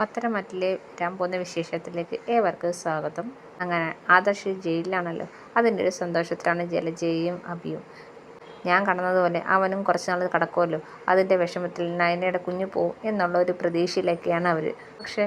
പത്തനംതിട്ടയിലെ വരാൻ പോകുന്ന വിശേഷത്തിലേക്ക് ഏവർക്കും സ്വാഗതം. അങ്ങനെ ആദർശ് ജയിലിലാണല്ലോ. അതിന്റെ ഒരു സന്തോഷത്തിലാണ് ജലജയും അഭിയും ഞാൻ കടന്നതുപോലെ അവനും കുറച്ച് നാൾ കിടക്കുമല്ലോ. അതിന്റെ വിഷമത്തിൽ നയനയുടെ കുഞ്ഞു പോവും എന്നുള്ള ഒരു പ്രതീക്ഷയിലൊക്കെയാണ് അവർ പക്ഷേ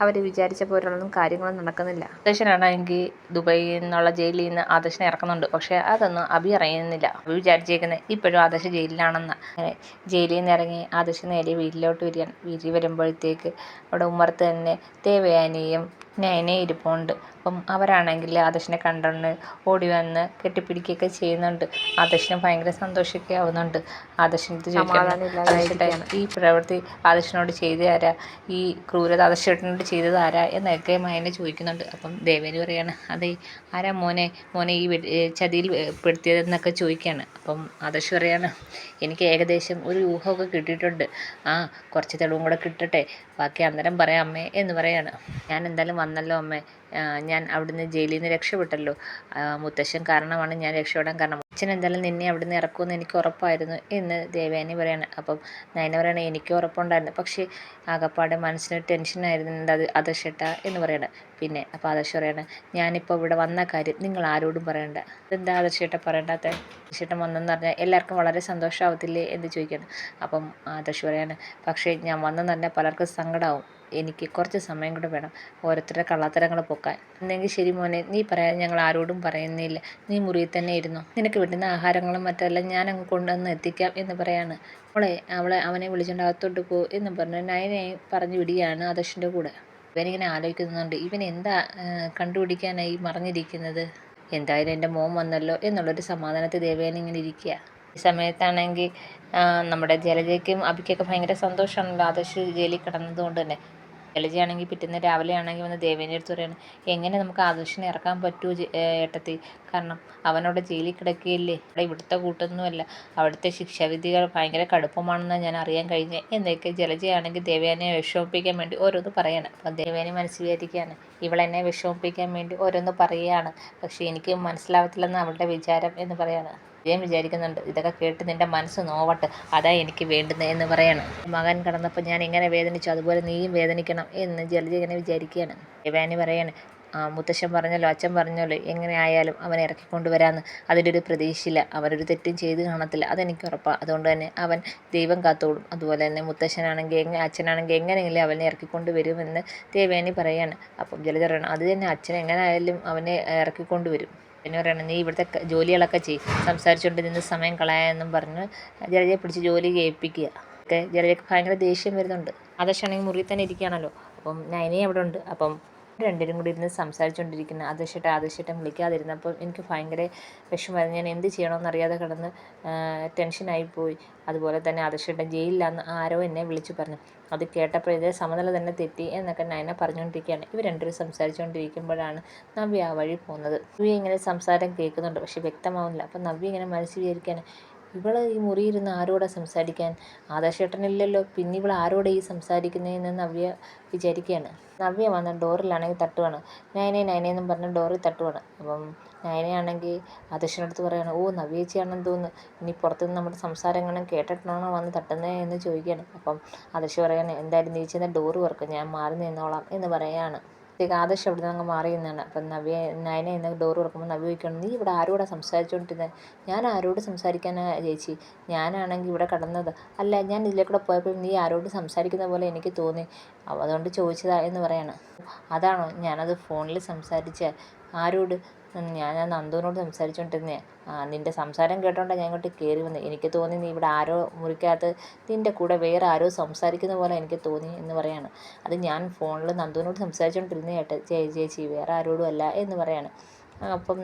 അവർ വിചാരിച്ച പോലുള്ളതും കാര്യങ്ങളും നടക്കുന്നില്ല. ആദർശനാണെങ്കിൽ ദുബൈയിൽ നിന്നുള്ള ജയിലിൽ നിന്ന് ആദർശനെ ഇറക്കുന്നുണ്ട്. പക്ഷേ അതൊന്നും അഭി അറിയുന്നില്ല. അഭി വിചാരിച്ചേക്കുന്നത് ഇപ്പോഴും ആദർശ ജയിലിലാണെന്ന്. അങ്ങനെ ജയിലിൽ നിന്ന് ഇറങ്ങി ആദർശ നേരെ വീട്ടിലോട്ട് വരികയാണ് വീട്ടിൽ വരുമ്പോഴത്തേക്ക് അവിടെ ഉമ്മറത്ത് തന്നെ ദേവയാനിയും നയനയും ഇരിപ്പുണ്ട്. അപ്പം അവരാണെങ്കിൽ ആദർശിനെ കണ്ടുകൊണ്ട് ഓടി വന്ന് കെട്ടിപ്പിടിക്കുകയൊക്കെ ചെയ്യുന്നുണ്ട്. ആദർശിന് ഭയങ്കര സന്തോഷമൊക്കെ ആവുന്നുണ്ട്. ആദർശിനടുത്ത് ചോദിക്കാൻ ഈ പ്രവൃത്തി ആദർശിനോട് ചെയ്ത് തരാ. ഈ ക്രൂരത ആദർശനോട് ചെയ്തു തരാ എന്നൊക്കെ മയനെ ചോദിക്കുന്നുണ്ട്. അപ്പം ദേവേനി പറയാണ് അതെ ആരാ മോനെ? മോനെ ഈ ചതിയിൽ പെടുത്തിയത് ചതിയിൽ പെടുത്തിയതെന്നൊക്കെ ചോദിക്കുകയാണ് അപ്പം ആദർശ് പറയാണ് എനിക്ക് ഏകദേശം ഒരു ഊഹമൊക്കെ കിട്ടിയിട്ടുണ്ട്. ആ കുറച്ച് തെളിവും കൂടെ കിട്ടട്ടെ. ബാക്കി അന്നേരം പറയാം അമ്മേ എന്ന് പറയാണ്. ഞാൻ എന്തായാലും വന്നല്ലോ അമ്മേ. ഞാൻ അവിടുന്ന് ജയിലിൽ നിന്ന് രക്ഷപ്പെട്ടല്ലോ. മുത്തശ്ശൻ കാരണമാണ് ഞാൻ രക്ഷപ്പെടാൻ കാരണം. അച്ഛൻ എന്തായാലും നിന്നെ അവിടുന്ന് ഇറക്കുമെന്ന് എനിക്ക് ഉറപ്പായിരുന്നു എന്ന് ദേവയാനി പറയാണ്. അപ്പം നയന പറയണ എനിക്ക് ഉറപ്പുണ്ടായിരുന്നു. പക്ഷേ ആകപ്പാടെ മനസ്സിന് ടെൻഷനായിരുന്നു അത്? ആദർശേട്ട എന്ന് പറയണ. പിന്നെ അപ്പോൾ ആദർശ് പറയണ ഞാനിപ്പോൾ ഇവിടെ വന്ന കാര്യം നിങ്ങൾ ആരോടും പറയണ്ട. എന്താ ആദർശേട്ട പറയണ്ടാത്ത? ആദർശേട്ടൻ വന്നെന്ന് പറഞ്ഞാൽ എല്ലാവർക്കും വളരെ സന്തോഷമാവത്തില്ലേ? എന്ന് ചോദിക്കണം അപ്പം ആദർശ് പറയാണ് പക്ഷേ ഞാൻ വന്നെന്ന് പറഞ്ഞാൽ പലർക്കും സങ്കടമാവും എനിക്ക് കുറച്ച് സമയം കൂടെ വേണം ഓരോരുത്തരുടെ കള്ളത്തരങ്ങൾ പൊക്കാൻ. എന്നെങ്കിൽ ശരി മോനെ നീ പറയാൻ ഞങ്ങൾ ആരോടും പറയുന്നില്ല. നീ മുറിയിൽ തന്നെ ഇരുന്നു. നിനക്ക് കിട്ടുന്ന ആഹാരങ്ങളും മറ്റെല്ലാം ഞാൻ അങ്ങ് കൊണ്ടുവന്ന് എത്തിക്കാം എന്ന് പറയാണ്. അവളെ അവളെ അവനെ വിളിച്ചുകൊണ്ട് അകത്തോട്ട് പോ എന്ന് പറഞ്ഞ് നയനെ പറഞ്ഞു വിടുകയാണ് ആദർശിന്റെ കൂടെ. ഇവനിങ്ങനെ ആലോചിക്കുന്നുണ്ട്. ഇവൻ എന്താ കണ്ടുപിടിക്കാനായി മറിഞ്ഞിരിക്കുന്നത്? എന്തായാലും എന്റെ മോൻ വന്നല്ലോ എന്നുള്ളൊരു സമാധാനത്തിൽ ദേവേന ഇങ്ങനെ ഇരിക്കുക. ഈ സമയത്താണെങ്കിൽ നമ്മുടെ ജലജയ്ക്കും അഭിക്കൊക്കെ ഭയങ്കര സന്തോഷമാണല്ലോ ആദർശ് ജയിലിൽ കിടന്നത് കൊണ്ട് തന്നെ ആണെങ്കിൽ പിറ്റേന്ന് രാവിലെ ആണെങ്കിൽ വന്ന് ദേവേന്റെ അടുത്ത് പറയാണ് എങ്ങനെ നമുക്ക് ആദർശിനെ ഇറക്കാൻ പറ്റുമോ ജെ- ഏട്ടത്തി? കാരണം അവനവിടെ ജയിലിൽ കിടക്കുകയല്ലേ? അവിടെ ഇവിടുത്തെ കൂട്ടൊന്നുമല്ല. അവിടുത്തെ ശിക്ഷാവിധികൾ ഭയങ്കര കടുപ്പമാണെന്ന് ഞാൻ അറിയാൻ കഴിഞ്ഞ എന്നൊക്കെ ജലജയാണെങ്കിൽ ദേവയാനെ വിഷമിപ്പിക്കാൻ വേണ്ടി ഓരോന്ന് പറയാണ്. അപ്പം ദേവേനെ മനസ്സിൽ വിചാരിക്കുകയാണ് ഇവളെന്നെ വിഷമിപ്പിക്കാൻ വേണ്ടി ഓരോന്ന് പറയുകയാണ്. പക്ഷേ എനിക്ക് മനസ്സിലാവത്തില്ലെന്ന് അവളുടെ വിചാരം എന്ന് പറയാണ്. ഞാൻ വിചാരിക്കുന്നുണ്ട് ഇതൊക്കെ കേട്ട് നിന്റെ മനസ്സ് നോവട്ടെ അതാ എനിക്ക് വേണ്ടുന്നത് എന്ന് പറയണം. മകൻ കടന്നപ്പോൾ ഞാൻ ഇങ്ങനെ വേദനിച്ചു? അതുപോലെ നീയും വേദനിക്കണം എന്ന് ജലജ ഇങ്ങനെ വിചാരിക്കുകയാണ്. ദേവാനി പറയാണ് ആ മുത്തശ്ശൻ പറഞ്ഞല്ലോ അച്ഛൻ പറഞ്ഞല്ലോ എങ്ങനെ ആയാലും അവനെ ഇറക്കിക്കൊണ്ടുവരാമെന്ന് അതിന്റെ ഒരു പ്രതീക്ഷയില്ല അവനൊരു തെറ്റും ചെയ്ത് കാണത്തില്ല. അതെനിക്ക് ഉറപ്പാണ് അതുകൊണ്ട് തന്നെ അവൻ ദൈവം കാത്തോളും. അതുപോലെ തന്നെ മുത്തശ്ശനാണെങ്കിൽ എങ്ങനെ അച്ഛനാണെങ്കിൽ എങ്ങനെയെങ്കിലും അവനെ ഇറക്കിക്കൊണ്ട് വരുമെന്ന് ദേവേനി പറയാണ്. അപ്പം ജലജ പറയണം അത് തന്നെ അച്ഛൻ എങ്ങനെ ആയാലും അവനെ ഇറക്കിക്കൊണ്ട് വരും. പിന്നെ പറയണം നീ ഇവിടുത്തെ ജോലികളൊക്കെ ചെയ്യും. സംസാരിച്ചുകൊണ്ട് നിന്ന് സമയം കളയാമെന്നും പറഞ്ഞ് ജലജയെ പിടിച്ച് ജോലി ചെയ്യിപ്പിക്കുക ഒക്കെ ജലജയ്ക്ക് ഭയങ്കര ദേഷ്യം വരുന്നുണ്ട്. ആദർശാണെങ്കിൽ മുറിയിൽ തന്നെ ഇരിക്കുകയാണല്ലോ. അപ്പം നയനയും അവിടെ ഉണ്ട്. അപ്പം രണ്ടുപേരും കൂടി ഇരുന്ന് സംസാരിച്ചുകൊണ്ടിരിക്കുന്ന ആദർശേട്ടൻ ആദർശേട്ടൻ വിളിക്കാതിരുന്നപ്പോൾ എനിക്ക് ഭയങ്കര വിഷമമായിരുന്നു. ഞാൻ എന്ത് ചെയ്യണമെന്ന് അറിയാതെ കിടന്ന് ടെൻഷനായിപ്പോയി അതുപോലെ തന്നെ ആദർശേട്ടൻ ജയിലിലാന്ന് ആരോ എന്നെ വിളിച്ചു പറഞ്ഞു. അത് കേട്ടപ്പോൾ ഇതേ സമനില തന്നെ തെറ്റി എന്നൊക്കെ നയന പറഞ്ഞുകൊണ്ടിരിക്കുകയാണ് ഇവർ രണ്ടുപേരും സംസാരിച്ചുകൊണ്ടിരിക്കുമ്പോഴാണ് നവ്യ ആ വഴി പോകുന്നത്. നവ്യ ഇങ്ങനെ സംസാരം കേൾക്കുന്നുണ്ട് പക്ഷെ വ്യക്തമാവുന്നില്ല. അപ്പം നവ്യ ഇങ്ങനെ മനസ്സിൽ വിചാരിക്കാൻ ഇവൾ ഈ മുറിയിരുന്ന് ആരോടാ സംസാരിക്കാൻ? ആദർശേട്ടനില്ലല്ലോ. പിന്നെ ഇവൾ ആരോടെ ഈ സംസാരിക്കുന്നതെന്ന് നവ്യ വിചാരിക്കുകയാണ് നവ്യ വന്ന ഡോറിലാണെങ്കിൽ തട്ടുവാണ്. നയനെ നയനെ എന്നും പറഞ്ഞ് ഡോറിൽ തട്ടുവാണ്. അപ്പം നയനയാണെങ്കിൽ ആദർശിനടുത്ത് പറയാണ് ഓ നവ്യേച്ചിയാണെന്ന് തോന്നുന്നു. ഇനി പുറത്തുനിന്ന് നമ്മുടെ സംസാരങ്ങളും കേട്ടിട്ടാണോ വന്ന് തട്ടുന്നത് എന്ന് ചോദിക്കുകയാണ്. അപ്പം ആദർശ് പറയാണ് എന്തായാലും നീ ചെന്ന ഡോറ് വർക്ക് ഞാൻ മാറി നിന്നോളാം എന്ന് പറയാണ്. അപ്പോഴത്തേക്ക് ആദർശ് അവിടെ നിന്ന് അങ്ങ് മാറി നിന്നാണ് അപ്പം നവ്യ നയന എന്ന ഡോർ തുറക്കുമ്പോൾ നവ്യ ചോദിക്കണം നീ ഇവിടെ ആരോടാ സംസാരിച്ചുകൊണ്ടിരുന്നത് ഞാൻ ആരോട് സംസാരിക്കാനാ ചേച്ചി? ഞാനാണെങ്കിൽ ഇവിടെ കടന്നത്. അല്ല ഞാൻ ഇതിലേക്കൂടെ പോയപ്പോൾ നീ ആരോട് സംസാരിക്കുന്ന പോലെ എനിക്ക് തോന്നി. അതുകൊണ്ട് ചോദിച്ചതാ എന്ന് പറയാണ്. അതാണോ ഞാനത് ഫോണിൽ സംസാരിച്ച? ആരോട്? ഞാൻ നന്ദുവിനോട് സംസാരിച്ചുകൊണ്ടിരുന്നേ ആ നിന്റെ സംസാരം കേട്ടോണ്ടാണ് ഞാൻ ഇങ്ങോട്ട് കയറി വന്നത് എനിക്ക് തോന്നി നീ ഇവിടെ ആരോ മുറിക്കകത്ത് നിന്റെ കൂടെ വേറെ ആരോ സംസാരിക്കുന്ന പോലെ എനിക്ക് തോന്നി എന്ന് പറയാണ്. അത് ഞാൻ ഫോണിൽ നന്ദുവിനോട് സംസാരിച്ചുകൊണ്ടിരുന്ന കേട്ടെ ചേച്ചി വേറെ ആരോടും അല്ല എന്ന് പറയാണ്. അപ്പം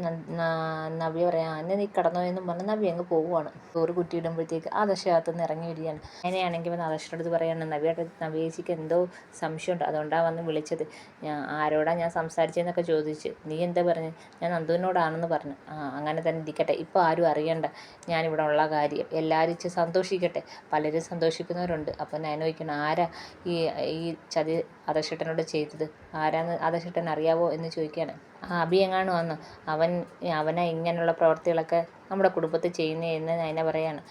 നവ്യ പറയാം എന്നെ നീ കിടന്നോ എന്നും പറഞ്ഞ് നവ്യ അങ്ങ് പോവുകയാണ് ചോറ് കുറ്റി ഇടുമ്പോഴത്തേക്ക് ആദർശകത്ത് നിന്ന് ഇറങ്ങി വരികയാണ് അങ്ങനെയാണെങ്കിൽ വന്ന് ആദർശന്റെ അടുത്ത് പറയാണ് നവ്യയുടെ നവ്യേച്ചിക്ക് എന്തോ സംശയമുണ്ട്. അതുകൊണ്ടാണ് വന്ന് വിളിച്ചത്. ഞാൻ ആരോടാ ഞാൻ സംസാരിച്ചതെന്നൊക്കെ ചോദിച്ച് നീ എന്താ പറഞ്ഞു? ഞാൻ നന്ദുവിനോടാണെന്ന് പറഞ്ഞു. ആ അങ്ങനെ തന്നെ ഇരിക്കട്ടെ. ഇപ്പോൾ ആരും അറിയണ്ട. ഞാനിവിടെ ഉള്ള കാര്യം. എല്ലാവരും ഇച്ച് സന്തോഷിക്കട്ടെ. പലരും സന്തോഷിക്കുന്നവരുണ്ട്. അപ്പോൾ ഞാൻ ചോദിക്കണം ആരാ ഈ ഈ ചതി ആദർശേട്ടനോട് ചെയ്തത്. ആരാന്ന് ആദർശേട്ടൻ അറിയാവോ എന്ന് ചോദിക്കുകയാണ്. ആ അബി എങ്ങാണ് വന്നു? അവൻ അവനെ ഇങ്ങനെയുള്ള പ്രവർത്തികളൊക്കെ നമ്മുടെ കുടുംബത്തിൽ ചെയ്യുന്നതെന്ന് നയന പറയാണ്.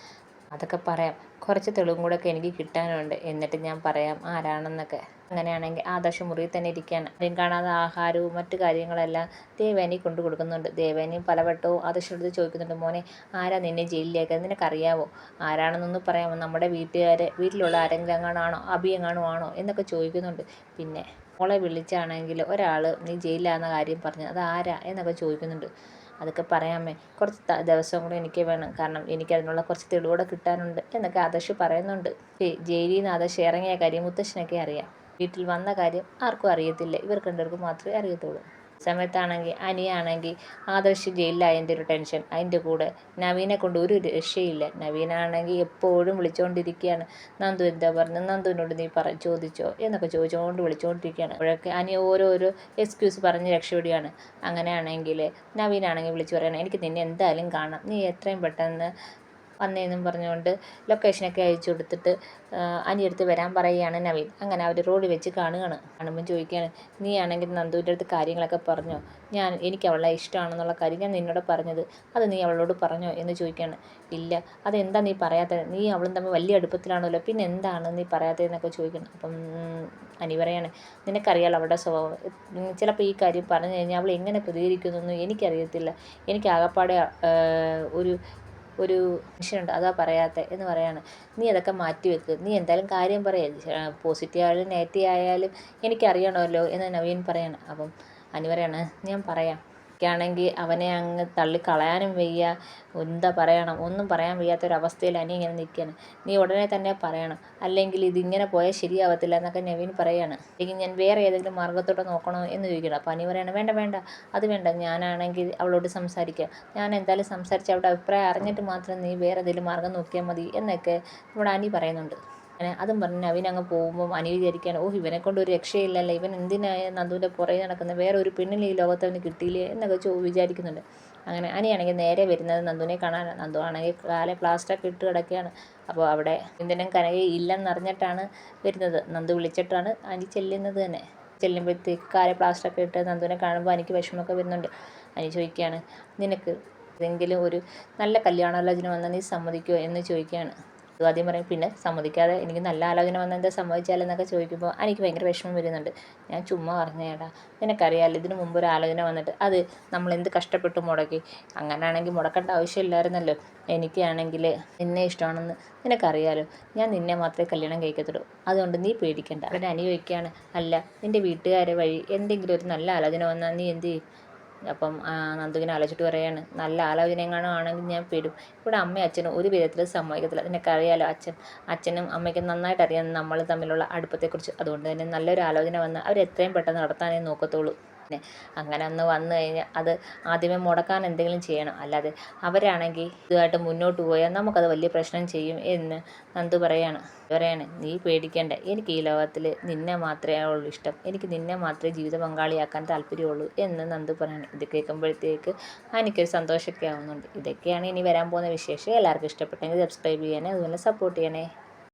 അതൊക്കെ പറയാം. കുറച്ച് തെളിവും കൂടെ ഒക്കെ എനിക്ക് കിട്ടാനുണ്ട്. എന്നിട്ട് ഞാൻ പറയാം ആരാണെന്നൊക്കെ. അങ്ങനെയാണെങ്കിൽ ആദർശ് മുറിയിൽ തന്നെ ഇരിക്കുകയാണ്. ആരെയും കാണാതെ ആഹാരവും മറ്റു കാര്യങ്ങളെല്ലാം ദേവേനി കൊണ്ടു കൊടുക്കുന്നുണ്ട്. ദേവേനി പലവട്ടവും ആദർശിനടുത്ത് ചോദിക്കുന്നുണ്ട് മോനെ ആരാ നിന്നെ ജയിലിലേക്ക്? നിനക്കറിയാവോ? ആരാണെന്നൊന്ന് പറയാമോ? നമ്മുടെ വീട്ടുകാരെ വീട്ടിലുള്ള ആരെങ്കിലും എങ്ങാണോ അഭി എങ്ങാണോ ആണോ എന്നൊക്കെ ചോദിക്കുന്നുണ്ട്. പിന്നെ മോളെ വിളിച്ചാണെങ്കിൽ ഒരാൾ നീ ജയിലിലാകുന്ന കാര്യം പറഞ്ഞു അത് ആരാ? എന്നൊക്കെ ചോദിക്കുന്നുണ്ട്. അതൊക്കെ പറയാമേ. കുറച്ച് ദിവസം കൂടെ എനിക്ക് വേണം. കാരണം എനിക്ക് അതിനുള്ള കുറച്ച് തെളിവൂടെ കിട്ടാനുണ്ട് എന്നൊക്കെ ആദർശ് പറയുന്നുണ്ട്. ജയിലിൽ നിന്ന് ആദർശ് ഇറങ്ങിയ കാര്യം മുത്തശ്ശനൊക്കെ അറിയാം. വീട്ടിൽ വന്ന കാര്യം ആർക്കും അറിയത്തില്ല. ഇവർക്ക് രണ്ടുപേർക്കും മാത്രമേ അറിയത്തുള്ളൂ. സമയത്താണെങ്കിൽ അനിയാണെങ്കിൽ ആദർശ് ജയിലിലായതിന്റെ ഒരു ടെൻഷൻ. അതിന്റെ കൂടെ നവീനെ കൊണ്ട് ഒരു രക്ഷയില്ല. നവീനാണെങ്കിൽ എപ്പോഴും വിളിച്ചുകൊണ്ടിരിക്കുകയാണ് നന്ദു എന്താ പറഞ്ഞു നന്ദുവിനോട് നീ പറ ചോദിച്ചോ എന്നൊക്കെ ചോദിച്ചുകൊണ്ട് വിളിച്ചുകൊണ്ടിരിക്കുകയാണ് അപ്പോഴൊക്കെ അനി ഓരോരോ എക്സ്ക്യൂസ് പറഞ്ഞ് രക്ഷപ്പെടുകയാണ്. അങ്ങനെയാണെങ്കിൽ നവീനാണെങ്കിൽ വിളിച്ചു പറയണം എനിക്ക് നിന്നെ എന്തായാലും കാണാം. നീ എത്രയും പെട്ടെന്ന് വന്നേന്നും പറഞ്ഞുകൊണ്ട് ലൊക്കേഷനൊക്കെ അയച്ചു കൊടുത്തിട്ട് അനിയടുത്ത് വരാൻ പറയുകയാണ് നവീൻ. അങ്ങനെ അവർ റോഡിൽ വെച്ച് കാണുകയാണ്. കാണുമ്പോൾ ചോദിക്കുകയാണ് നീ ആണെങ്കിൽ നന്ദുവിന്റെ അടുത്ത് കാര്യങ്ങളൊക്കെ പറഞ്ഞോ? ഞാൻ എനിക്ക് അവളെ ഇഷ്ടമാണെന്നുള്ള കാര്യം ഞാൻ നിന്നോട് പറഞ്ഞത്. അത് നീ അവളോട് പറഞ്ഞോ? എന്ന് ചോദിക്കുകയാണ്. ഇല്ല. അതെന്താ നീ പറയാത്തത് നീ അവളും തമ്മിൽ വലിയ അടുപ്പത്തിലാണല്ലോ. പിന്നെ എന്താണ് നീ പറയാത്തതെന്നൊക്കെ ചോദിക്കണം അപ്പം അനി പറയാണ് നിനക്കറിയാലോ അവളുടെ സ്വഭാവം. ചിലപ്പോൾ ഈ കാര്യം പറഞ്ഞു കഴിഞ്ഞാൽ അവൾ എങ്ങനെ പ്രതികരിക്കുന്നൊന്നും എനിക്കറിയത്തില്ല. എനിക്ക് ആകപ്പാടെ ഒരു ഒരു മനുഷ്യനുണ്ട് അതാ പറയാത്തെ എന്ന് പറയാണ്. നീ അതൊക്കെ മാറ്റി വെക്ക്. നീ എന്തായാലും കാര്യം പറയ. പോസിറ്റീവ് ആയാലും നെഗറ്റീവ് ആയാലും എനിക്കറിയണമല്ലോ എന്ന് നവീൻ പറയാണ്. അപ്പം അനു പറയാണ് ഞാൻ പറയാം. എനിക്കാണെങ്കിൽ അവനെ അങ്ങ് തള്ളിക്കളയാനും വയ്യ. എന്താ പറയണം? ഒന്നും പറയാൻ വയ്യാത്തൊരവസ്ഥയിൽ അനി ഇങ്ങനെ നിൽക്കുകയാണ്. നീ ഉടനെ തന്നെ പറയണം. അല്ലെങ്കിൽ ഇതിങ്ങനെ പോയാൽ ശരിയാവത്തില്ല എന്നൊക്കെ നവീൻ പറയാണ്. അല്ലെങ്കിൽ ഞാൻ വേറെ ഏതെങ്കിലും മാർഗത്തോടെ നോക്കണോ? എന്ന് ചോദിക്കണം അപ്പോൾ അനി പറയണം വേണ്ട വേണ്ട. അത് വേണ്ട. ഞാനാണെങ്കിൽ അവളോട് സംസാരിക്കുക ഞാൻ എന്തായാലും സംസാരിച്ച് അവളുടെ അഭിപ്രായം അറിഞ്ഞിട്ട് മാത്രം നീ വേറെ ഏതെങ്കിലും മാർഗം നോക്കിയാൽ മതി എന്നൊക്കെ നമ്മുടെ അനി പറയുന്നുണ്ട്. അങ്ങനെ അതും പറഞ്ഞ് നവീൻ അങ്ങ് പോകുമ്പോൾ അനു വിചാരിക്കുകയാണ് ഓ ഇവനെ കൊണ്ട് ഒരു രക്ഷയില്ലല്ലോ. ഇവൻ എന്തിനാ നന്ദുവിന്റെ പുറകെ നടക്കുന്നത് വേറെ ഒരു പെണ്ണിനെ ഈ ലോകത്ത് അവന് കിട്ടിയില്ലേ? എന്നൊക്കെ ചോ വിചാരിക്കുന്നുണ്ട്. അങ്ങനെ അനിയാണെങ്കിൽ നേരെ വരുന്നത് നന്ദുവിനെ കാണാനാണ്. നന്ദു ആണെങ്കിൽ കാലെ പ്ലാസ്റ്ററൊക്കെ ഇട്ട് കിടക്കുകയാണ്. അപ്പോൾ അവിടെ എന്തിനും കനകെ ഇല്ലെന്നറിഞ്ഞിട്ടാണ് വരുന്നത്. നന്ദു വിളിച്ചിട്ടാണ് അനി ചെല്ലുന്നത് തന്നെ. ചെല്ലുമ്പോഴത്തേക്ക് കാലെ പ്ലാസ്റ്ററൊക്കെ ഇട്ട് നന്ദുവിനെ കാണുമ്പോൾ എനിക്ക് വിഷമമൊക്കെ വരുന്നുണ്ട്. അനി ചോദിക്കുകയാണ് നിനക്ക് ഏതെങ്കിലും ഒരു നല്ല കല്യാണാലോചന വന്നാൽ നീ സമ്മതിക്കുമോ എന്ന് ചോദിക്കുകയാണ്. അത് ആദ്യം പറയും പിന്നെ സമ്മതിക്കാതെ എനിക്ക് നല്ല ആലോചന വന്നാൽ എന്താ സമ്മതിച്ചാലെന്നൊക്കെ ചോദിക്കുമ്പോൾ എനിക്ക് ഭയങ്കര വിഷമം വരുന്നുണ്ട്. ഞാൻ ചുമ്മാ പറഞ്ഞേടാ നിനക്കറിയാമല്ലോ ഇതിന് മുമ്പ് ഒരു ആലോചന വന്നിട്ട് അത് നമ്മൾ എന്ത് കഷ്ടപ്പെട്ട് മുടക്കി. അങ്ങനെയാണെങ്കിൽ മുടക്കേണ്ട ആവശ്യമില്ലായിരുന്നല്ലോ. എനിക്കാണെങ്കിൽ നിന്നെ ഇഷ്ടമാണെന്ന് നിനക്കറിയാലോ. ഞാൻ നിന്നെ മാത്രമേ കല്യാണം കഴിക്കത്തുള്ളൂ. അതുകൊണ്ട് നീ പേടിക്കണ്ട. അവൻ അനുയോഗിക്കുകയാണ് അല്ല നിന്റെ വീട്ടുകാരെ വഴി എന്തെങ്കിലും ഒരു നല്ല ആലോചന വന്നാൽ നീ എന്ത് ചെയ്യും? അപ്പം നന്ദു നന്ദുവിനെ ആലോചിച്ചിട്ട് പറയാണ് നല്ല ആലോചനയെങ്ങാനും ആണെങ്കിൽ ഞാൻ പെടും. ഇവിടെ അമ്മയും അച്ഛനും ഒരു വിധത്തിലും സമ്മതിക്കത്തില്ല. നിനക്കറിയാലോ അച്ഛൻ അച്ഛനും അമ്മയ്ക്കും നന്നായിട്ട് അറിയാം നമ്മൾ തമ്മിലുള്ള അടുപ്പത്തെക്കുറിച്ച്. അതുകൊണ്ട് തന്നെ നല്ലൊരു ആലോചന വന്നാൽ അവർ എത്രയും പെട്ടെന്ന് നടത്താനേ നോക്കത്തുള്ളൂ. അങ്ങനെ ഒന്ന് വന്നു കഴിഞ്ഞാൽ അത് ആദ്യമേ മുടക്കാൻ എന്തെങ്കിലും ചെയ്യണം. അല്ലാതെ അവരാണെങ്കിൽ ഇതുമായിട്ട് മുന്നോട്ട് പോയാൽ നമുക്കത് വലിയ പ്രശ്നം ചെയ്യും എന്ന് നന്ദു പറയാണ്. പറയാണ് നീ പേടിക്കേണ്ട. എനിക്ക് ഈ ലോകത്തിൽ നിന്നെ മാത്രമേ ഉള്ളൂ ഇഷ്ടം. എനിക്ക് നിന്നെ മാത്രമേ ജീവിത പങ്കാളിയാക്കാൻ താല്പര്യമുള്ളൂ എന്ന് നന്ദു പറയാണ്. ഇത് കേൾക്കുമ്പോഴത്തേക്ക് എനിക്കൊരു സന്തോഷമൊക്കെ ആവുന്നുണ്ട്. ഇതൊക്കെയാണ് ഇനി വരാൻ പോകുന്ന വിശേഷം. എല്ലാവർക്കും ഇഷ്ടപ്പെട്ടെങ്കിൽ സബ്സ്ക്രൈബ് ചെയ്യണേ. അതുപോലെ സപ്പോർട്ട് ചെയ്യണേ.